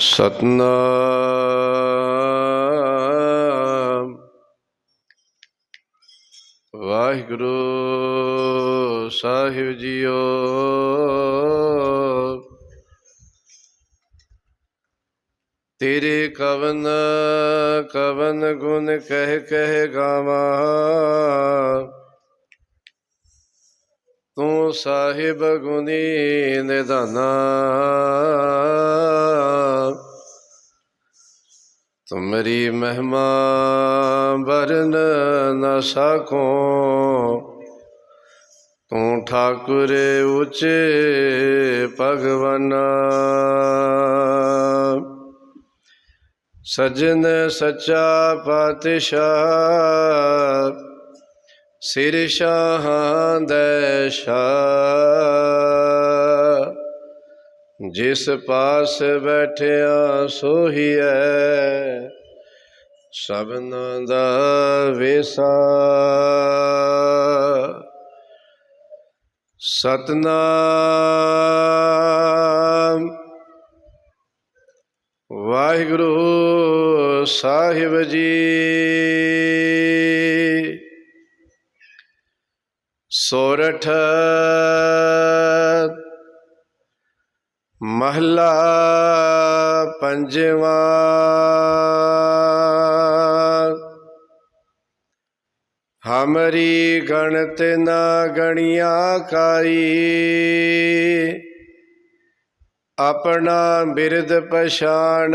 ਸਤਨਾਮ। ਵਾਹਿਗੁਰੂ ਸਾਹਿਬ JIO. ਤੇਰੇ ਕਵਨ ਕਵਨ ਗੁਣ ਕਹਿ ਕਹਿ ਗਾਵਾਂ। ਤੂੰ ਸਾਹਿਬ ਗੁਣੀ ਨਿਧਾਨਾ। ਤੁਮਰੀ ਮਹਿਮਾ ਬਰਨ ਨ ਸਕੋ ਤੂੰ ਠਾਕੁਰ ਉਚੇ ਭਗਵਾਨ। ਸਜਣ ਸੱਚਾ ਪਾਤਸ਼ਾਹ, ਸਿਰ ਸ਼ਾਹਾਂ ਦੇ ਸ਼ਾਹ। ਜਿਸ ਪਾਸ ਬੈਠਿਆ ਸੋਹੀਐ ਸਭਨਾਂ ਦਾ ਵੇਸਾ ਸਤਨਾਮ। ਵਾਹਿਗੁਰੂ ਸਾਹਿਬ ਜੀ। ਸੋਰਠ। ਮਹਲਾ ਪੰਜਵਾ। ਹਮਰੀ ਗਣਤ ਨਾ ਗਣਿਆ ਕਾਈ ਆਪਣਾ ਬਿਰਦ ਪਛਾਣ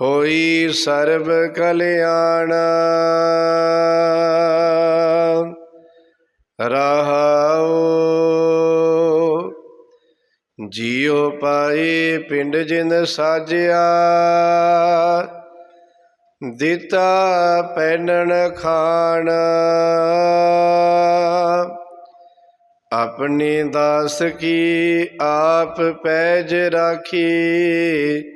ਹੋਈ ਸਰਬ ਕਲਿਆਣ। ਰਹਾਉ, ਜੀਉ ਪਾਏ ਪਿੰਡ ਜਿਨ ਸਾਜਿਆ। ਦਿੱਤਾ ਪੈਨਣ ਖਾਣ। ਆਪਣੀ ਦਾਸ ਕੀ ਆਪ ਪੈਜ ਰਾਖੀ।